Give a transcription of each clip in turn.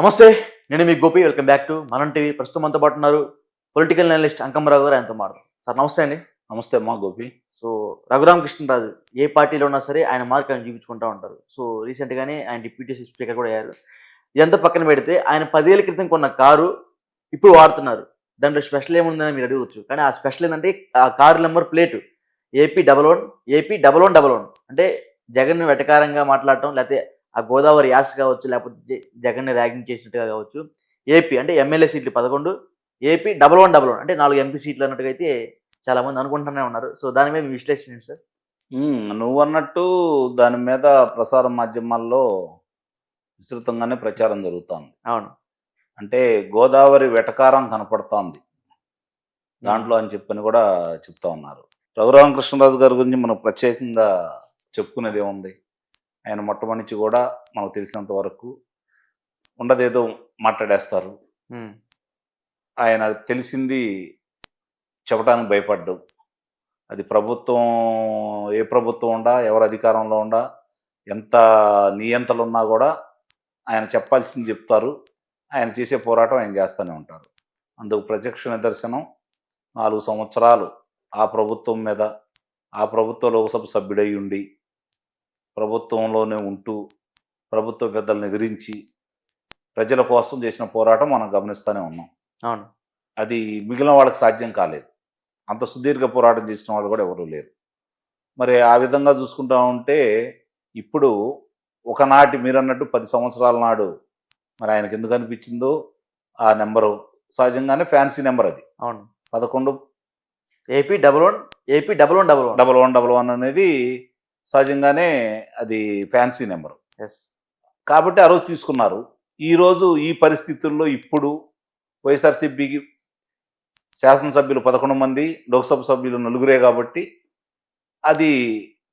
నమస్తే నేను మీ Gopi welcome back to Manam TV. ప్రస్తుతం మనతో పాటు ఉన్నారు పొలిటికల్ అనలిస్ట్ అంకమరావు గారు ఆయనతో మాట్లాడు సార్ నమస్తే అండి. నమస్తే అమ్మా గోపి. సో రఘురామకృష్ణరాజు ఏ పార్టీలో ఉన్నా సరే ఆయన మార్క్ ఆయన చూపించుకుంటూ ఉంటారు. సో రీసెంట్గానే ఆయన డిప్యూటీ స్పీకర్ కూడా అయ్యారు. ఇదంతా పక్కన పెడితే ఆయన పదేళ్ళ క్రితం కొన్న కారు ఇప్పుడు వాడుతున్నారు. దాంట్లో స్పెషల్ ఏముందని మీరు అడగవచ్చు. కానీ ఆ స్పెషల్ ఏంటంటే ఆ car number plate. AP double one AP double one double one. అంటే జగన్ వెటకారంగా మాట్లాడటం లేకపోతే ఆ గోదావరి యాస కావచ్చు లేకపోతే జగన్ని ర్యాగింగ్ చేసినట్టుగా కావచ్చు ఏపీ అంటే ఎమ్మెల్యే సీట్లు పదకొండు AP double one double one అంటే నాలుగు ఎంపీ సీట్లు అన్నట్టుగా అయితే చాలా మంది అనుకుంటూనే ఉన్నారు. సో దాని మీద మీ విశ్లేషణ ఏంటి సార్? నువ్వు అన్నట్టు దాని మీద ప్రసార మాధ్యమాల్లో విస్తృతంగానే ప్రచారం జరుగుతోంది. అవును. అంటే గోదావరి వెటకారం కనపడుతోంది. దాంట్లో అని చెప్పని కూడా చెప్తా ఉన్నారు. రఘురామకృష్ణరాజు గారి గురించి మనం ప్రత్యేకంగా చెప్పుకునేది ఏముంది? ఆయన మొట్టమొదటి కూడా మనకు తెలిసినంత వరకు ఉండదేదో మాట్లాడేస్తారు. ఆయన తెలిసింది చెప్పడానికి భయపడ్డు. అది ప్రభుత్వం ఏ ప్రభుత్వం ఉండా ఎవరు అధికారంలో ఉండా ఎంత నియంతలు ఉన్నా కూడా ఆయన చెప్పాల్సింది చెప్తారు. ఆయన చేసే పోరాటం ఆయన చేస్తూనే ఉంటారు. అందుకు ప్రత్యక్ష నిదర్శనం నాలుగు సంవత్సరాలు ఆ ప్రభుత్వం మీద ఆ ప్రభుత్వ లోక్సభ సభ్యుడై ఉండి ప్రభుత్వంలోనే ఉంటూ ప్రభుత్వ పెద్దలను ఎదిరించి ప్రజల కోసం చేసిన పోరాటం మనం గమనిస్తూనే ఉన్నాం. అవును. అది మిగిలిన వాళ్ళకి సాధ్యం కాలేదు. అంత సుదీర్ఘ పోరాటం చేసిన వాళ్ళు కూడా ఎవరూ లేరు. మరి ఆ విధంగా చూసుకుంటా ఉంటే ఇప్పుడు ఒకనాటి మీరు అన్నట్టు పది సంవత్సరాల నాడు మరి ఆయనకి ఎందుకు అనిపించిందో ఆ నెంబరు సహజంగానే ఫ్యాన్సీ నెంబర్ అది. అవును. పదకొండు AP double one AP double one double one. Double one double one అనేది సహజంగానే అది ఫ్యాన్సీ నెంబరు ఎస్ కాబట్టి ఆ రోజు తీసుకున్నారు. ఈరోజు ఈ పరిస్థితుల్లో ఇప్పుడు వైఎస్ఆర్సీపీకి శాసనసభ్యులు పదకొండు మంది లోక్సభ సభ్యులు నలుగురే కాబట్టి అది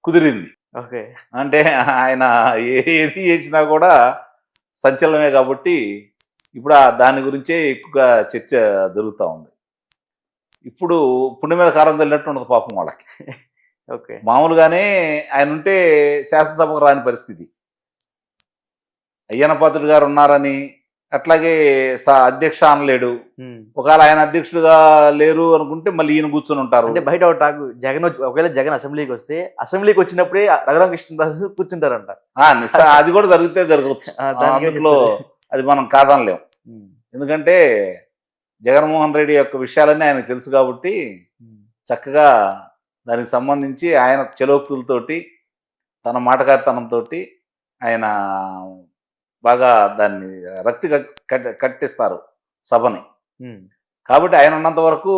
కుదిరింది. ఓకే. అంటే ఆయన ఏది చేసినా కూడా సంచలనమే కాబట్టి ఇప్పుడు దాని గురించే ఎక్కువగా చర్చ జరుగుతూ ఉంది. ఇప్పుడు పుండి మీద కారం తల్లినట్టు ఉండదు పాపం వాళ్ళకి. మామూలుగానే ఆయన ఉంటే శాసనసభకు రాని పరిస్థితి. అయ్యన పాత్రుడు గారు ఉన్నారని అట్లాగే అధ్యక్ష అనలేడు. ఒకవేళ ఆయన అధ్యక్షుడుగా లేరు అనుకుంటే మళ్ళీ ఈయన కూర్చొని ఉంటారు. అంటే బయట ఒక టాక్ జగన్ వచ్చి ఒకవేళ జగన్ అసెంబ్లీకి వస్తే అసెంబ్లీకి వచ్చినప్పుడే రఘురామకృష్ణరాజు కూర్చుంటారంట. ఆ, నిస్స- అది కూడా జరిగితే జరగవచ్చు. అందులో? అది మనం కాదనలేం. ఎందుకంటే జగన్మోహన్ రెడ్డి యొక్క విషయాలన్నీ ఆయనకు తెలుసు కాబట్టి చక్కగా దానికి సంబంధించి ఆయన చలోక్తులతోటి తన మాటకారితనంతో ఆయన బాగా దాన్ని రక్తి కట్ కట్టిస్తారు సభని. కాబట్టి ఆయన ఉన్నంత వరకు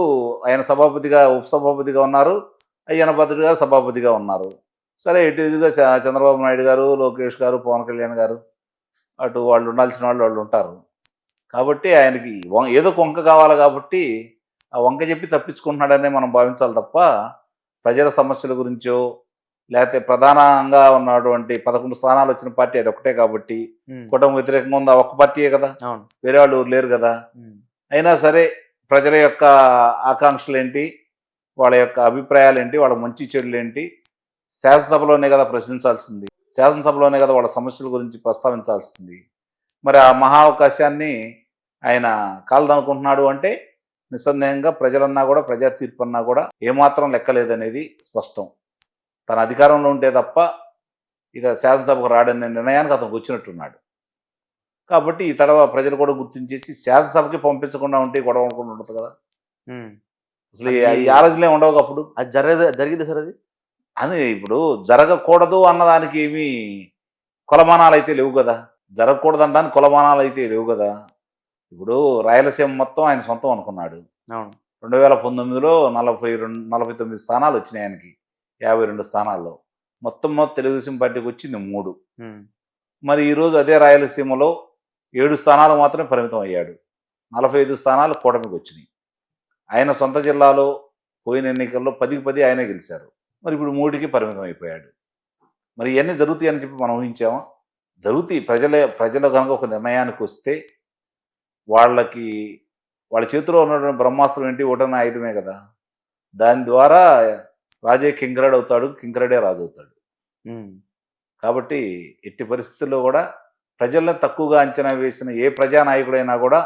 ఆయన సభాపతిగా ఉపసభాపతిగా ఉన్నారు. అయ్యన భద్రుడు గారు సభాపతిగా ఉన్నారు. సరే ఇటు ఇదిగా చ- చంద్రబాబు నాయుడు గారు లోకేష్ గారు పవన్ కళ్యాణ్ గారు అటు వాళ్ళు ఉండాల్సిన వాళ్ళు వాళ్ళు ఉంటారు. కాబట్టి ఆయనకి వం- ఏదో వంక కావాలి కాబట్టి ఆ వంక చెప్పి తప్పించుకుంటున్నాడనే మనం భావించాలి తప్ప ప్రజల సమస్యల గురించో లేకపోతే ప్రధానంగా ఉన్నటువంటి పదకొండు స్థానాలు వచ్చిన పార్టీ అది ఒకటే కాబట్టి కూటమి వ్యతిరేకంగా ఉంది? ఒక్క పార్టీయే కదా. వేరే వాళ్ళు ఎవరు లేరు కదా. అయినా సరే ప్రజల యొక్క ఆకాంక్షలు ఏంటి? వాళ్ళ యొక్క అభిప్రాయాలు ఏంటి? వాళ్ళ మంచి చెడులు ఏంటి? శాసనసభలోనే కదా ప్రశ్నించాల్సింది. శాసనసభలోనే కదా వాళ్ళ సమస్యల గురించి ప్రస్తావించాల్సింది. మరి ఆ మహా అవకాశాన్ని ఆయన కాలదనుకుంటున్నాడు అంటే నిస్సందేహంగా ప్రజలన్నా కూడా ప్రజా తీర్పు అన్నా కూడా ఏమాత్రం లెక్కలేదనేది స్పష్టం. తన అధికారంలో ఉంటే తప్ప ఇక శాసనసభకు రాడనే నిర్ణయానికి అతనికి వచ్చినట్టున్నాడు. కాబట్టి ఈ తడవ ప్రజలు కూడా గుర్తించేసి శాసనసభకి పంపించకుండా ఉంటే గొడవ అనుకుంటూ ఉంటుంది కదా. అసలు ఈ- ఈ ఆలోచనలే ఉండవు అప్పుడు. అది జరగదు జరిగింది సార్ అది? అని ఇప్పుడు జరగకూడదు అన్నదానికి ఏమి కొలమానాలు అయితే లేవు కదా. జరగకూడదు అనడానికి కొలమానాలు అయితే లేవు కదా. ఇప్పుడు రాయలసీమ మొత్తం ఆయన సొంతం అనుకున్నాడు. అవును. రెండు వేల పంతొమ్మిదిలో నలభై రెండు నలభై తొమ్మిది స్థానాలు వచ్చినాయి ఆయనకి. యాభై రెండు స్థానాల్లో. మొత్తం మొత్తం తెలుగుదేశం పార్టీకి వచ్చింది మూడు. మరి ఈరోజు అదే రాయలసీమలో ఏడు స్థానాలు మాత్రమే పరిమితం అయ్యాడు. నలభై ఐదు స్థానాలు కూటమికి వచ్చినాయి. ఆయన సొంత జిల్లాలో పోయిన ఎన్నికల్లో పదికి పది ఆయనే గెలిచారు. మరి ఇప్పుడు మూడికి పరిమితం అయిపోయాడు. మరి ఇవన్నీ జరుగుతాయని చెప్పి మనం ఊహించామా? జరుగుతాయి. ప్రజలే ప్రజలు కనుక ఒక నిర్ణయానికి వస్తే వాళ్ళకి వాళ్ళ చేతిలో ఉన్నటువంటి బ్రహ్మాస్త్రం ఏంటి? ఓటమి ఆయుధమే కదా. దాని ద్వారా రాజే కింకరడ్ అవుతాడు కింకరడే రాజు అవుతాడు. కాబట్టి ఎట్టి పరిస్థితుల్లో కూడా ప్రజల్ని తక్కువగా అంచనా వేసిన ఏ ప్రజానాయకుడైనా కూడా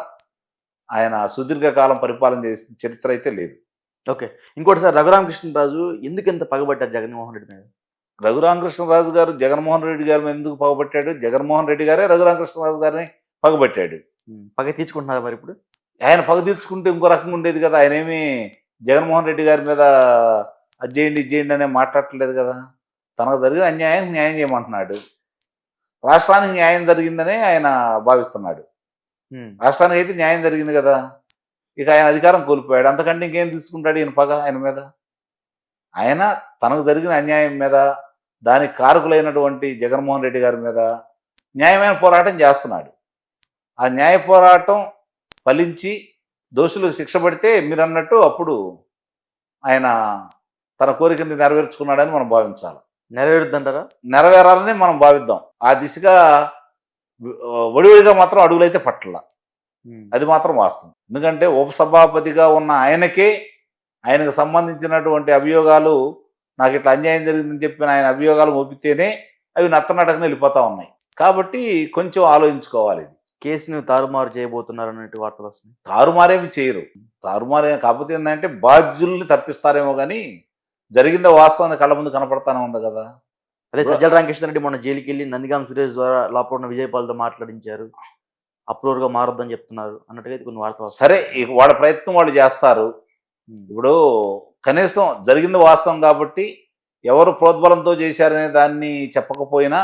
ఆయన సుదీర్ఘకాలం పరిపాలన చేసిన చరిత్ర అయితే లేదు. ఓకే. ఇంకోటి సార్ రఘురామకృష్ణరాజు ఎందుకు ఇంత పగబట్టారు జగన్మోహన్ రెడ్డి మీద? రఘురామకృష్ణరాజు గారు జగన్మోహన్ రెడ్డి గారి ఎందుకు పగబట్టాడు? జగన్మోహన్ రెడ్డి గారే రఘురామకృష్ణరాజు గారిని పగబట్టాడు. పగ తీర్చుకుంటున్నారు మరి ఇప్పుడు? ఆయన పగ తీర్చుకుంటే ఇంకో రకంగా ఉండేది కదా. ఆయన ఏమి జగన్మోహన్ రెడ్డి గారి మీద అది చేయండి ఇది చేయండి అనే మాట్లాడట్లేదు కదా. తనకు జరిగిన అన్యాయం న్యాయం చేయమంటున్నాడు. రాష్ట్రానికి న్యాయం జరిగిందనే ఆయన భావిస్తున్నాడు. రాష్ట్రానికి అయితే న్యాయం జరిగింది కదా. ఇక ఆయన అధికారం కోల్పోయాడు. అంతకంటే ఇంకేం తీసుకుంటాడు ఈయన పగ ఆయన మీద? ఆయన తనకు జరిగిన అన్యాయం మీద దానికి కారకులైనటువంటి జగన్మోహన్ రెడ్డి గారి మీద న్యాయమైన పోరాటం చేస్తున్నాడు. ఆ న్యాయ పోరాటం ఫలించి దోషులకు శిక్ష పడితే మీరు అన్నట్టు అప్పుడు ఆయన తన కోరికని నెరవేర్చుకున్నాడని మనం భావించాలి. నెరవేరుద్దంటారా? నెరవేరాలని మనం భావిద్దాం. ఆ దిశగా ఒడివడిగా మాత్రం అడుగులైతే పట్టల. అది మాత్రం వాస్తవం. ఎందుకంటే ఉపసభాపతిగా ఉన్న ఆయనకే ఆయనకు సంబంధించినటువంటి అభియోగాలు నాకు ఇట్లా అన్యాయం జరిగిందని చెప్పిన ఆయన అభియోగాలు మోపితేనే అవి నత్తనటకనే వెళ్ళిపోతా ఉన్నాయి. కాబట్టి కొంచెం ఆలోచించుకోవాలి ఇది. కేసును తారుమారు చేయబోతున్నారు అన్నట్టు వార్తలు వస్తున్నాయి. తారుమారేమి చేయరు. తారుమారే కాకపోతే ఏంటంటే బాధ్యుల్ని తప్పిస్తారేమో కానీ జరిగిందో వాస్తవాన్ని కళ్ళ ముందు కనపడతానే ఉంది కదా. అదే సజ్జల రామకృష్ణారెడ్డి మొన్న జైలుకి వెళ్ళి నందిగాం సురేష్ ద్వారా లోపల ఉన్న విజయపాల్తో మాట్లాడించారు. అప్రూవర్గా మారొద్దని చెప్తున్నారు అన్నట్టుగా అయితే కొన్ని వార్తలు సరే వాళ్ళ ప్రయత్నం వాళ్ళు చేస్తారు. ఇప్పుడు కనీసం జరిగింది వాస్తవం కాబట్టి ఎవరు ప్రోద్బలంతో చేశారనే దాన్ని చెప్పకపోయినా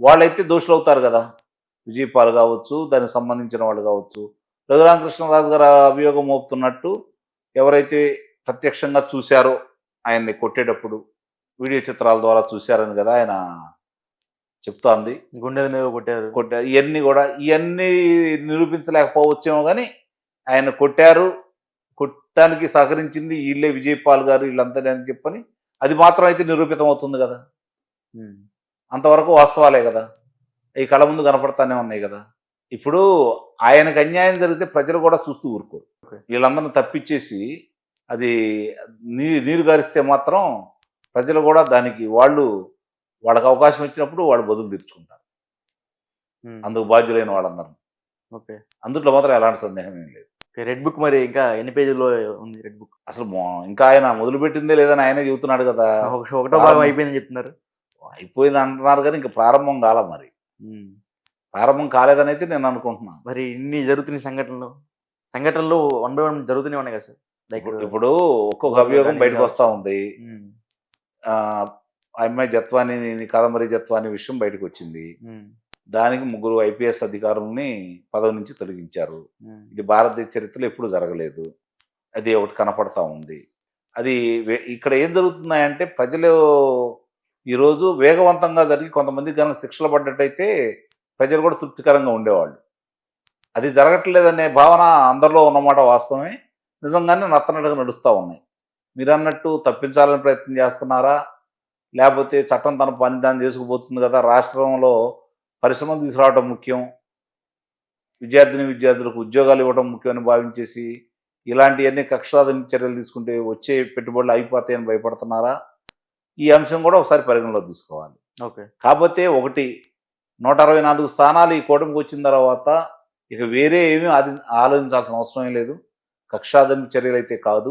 వాళ్ళైతే దోషులు అవుతారు కదా. విజయపాల్ కావచ్చు దానికి సంబంధించిన వాళ్ళు కావచ్చు. రఘురామకృష్ణరాజు గారు అభియోగం మోపుతున్నట్టు ఎవరైతే ప్రత్యక్షంగా చూశారో ఆయన్ని కొట్టేటప్పుడు వీడియో చిత్రాల ద్వారా చూశారని కదా ఆయన చెప్తోంది. గుండెల మీద కొట్టారు. కొట్టారు ఇవన్నీ కూడా ఇవన్నీ నిరూపించలేకపోవచ్చేమో కానీ ఆయన కొట్టారు. కొట్టడానికి సహకరించింది వీళ్ళే విజయపాల్ గారు వీళ్ళంతా అని చెప్పని అది మాత్రం అయితే నిరూపితం అవుతుంది కదా అంతవరకు వాస్తవాలే కదా. ఈ కళ ముందు కనపడతానే ఉన్నాయి కదా. ఇప్పుడు ఆయనకు అన్యాయం జరిగితే ప్రజలు కూడా చూస్తూ ఊరుకోరు. వీళ్ళందరిని తప్పించేసి అది నీ నీరు గారిస్తే మాత్రం ప్రజలు కూడా దానికి వాళ్ళు వాళ్ళకి అవకాశం ఇచ్చినప్పుడు వాళ్ళు బదులు తీర్చుకుంటారు. అందుకు బాధ్యులైన వాళ్ళందరూ. ఓకే. అందుట్లో మాత్రం ఎలాంటి సందేహం ఏం లేదు. రెడ్ బుక్ మరి ఇంకా ఎన్ని పేజీల్లో ఉంది రెడ్ బుక్? అసలు ఇంకా ఆయన మొదలుపెట్టిందే లేదని ఆయనే చెబుతున్నాడు కదా. ఒక- ఒకటో భాగం అయిపోయిందని చెప్తున్నారు. అయిపోయింది అంటున్నారు కానీ ఇంకా ప్రారంభం కాల మరి. ప్రారంభం కాలేదని అయితే నేను అనుకుంటున్నాను మరి ఇన్ని జరుగుతున్న సంఘటనలు? సంఘటనలు వన్ బై వన్ జరుగుతూనే ఉన్నాయి కదా సార్? లైక్ ఇప్పుడు- ఒక్కొక్క అభియోగం బయటకు వస్తా ఉంది. అమ్మాయి జత్వాని కాదంబరి జత్వాని విషయం బయటకు వచ్చింది. దానికి ముగ్గురు ఐపీఎస్ అధికారుల్ని పదవి నుంచి తొలగించారు. ఇది భారతదేశ చరిత్రలో ఎప్పుడు జరగలేదు. అది ఒకటి కనపడతా ఉంది. అది ఇక్కడ ఏం జరుగుతున్నాయంటే ప్రజలు ఈరోజు వేగవంతంగా జరిగి కొంతమంది కనుక శిక్షలు పడ్డట్టయితే ప్రజలు కూడా తృప్తికరంగా ఉండేవాళ్ళు. అది జరగట్లేదనే భావన అందరిలో ఉన్నమాట వాస్తవమే. నిజంగానే నత్తనట్టుగా నడుస్తూ ఉన్నాయి. మీరు అన్నట్టు తప్పించాలని ప్రయత్నం చేస్తున్నారా? లేకపోతే చట్టం తన పని దాన్ని చేసుకుపోతుంది కదా? రాష్ట్రంలో పరిశ్రమలు తీసుకురావడం ముఖ్యం. విద్యార్థిని విద్యార్థులకు ఉద్యోగాలు ఇవ్వడం ముఖ్యమని భావించేసి ఇలాంటివన్నీ కక్షాధన చర్యలు తీసుకుంటే వచ్చే పెట్టుబడులు అయిపోతాయని భయపడుతున్నారా? ఈ అంశం కూడా ఒకసారి పరిగణలో తీసుకోవాలి. ఓకే. కాకపోతే ఒకటి నూట అరవై నాలుగు స్థానాలు ఈ కూటమికి వచ్చిన తర్వాత ఇక వేరే ఏమీ ఆది ఆలోచించాల్సిన అవసరం లేదు. కక్షాధన చర్యలు అయితే కాదు.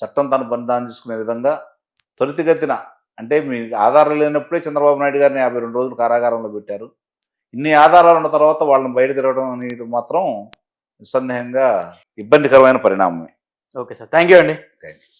చట్టం తన బంధాన్ని చూసుకునే విధంగా త్వరితగతిన అంటే మీ ఆధారాలు లేనప్పుడే చంద్రబాబు నాయుడు గారిని యాభై రెండు రోజులు కారాగారంలో పెట్టారు. ఇన్ని ఆధారాలు ఉన్న తర్వాత వాళ్ళని బయట తిరగడం అనేది మాత్రం నిస్సందేహంగా ఇబ్బందికరమైన పరిణామమే. Okay sir. థ్యాంక్ యూ అండి. Thank you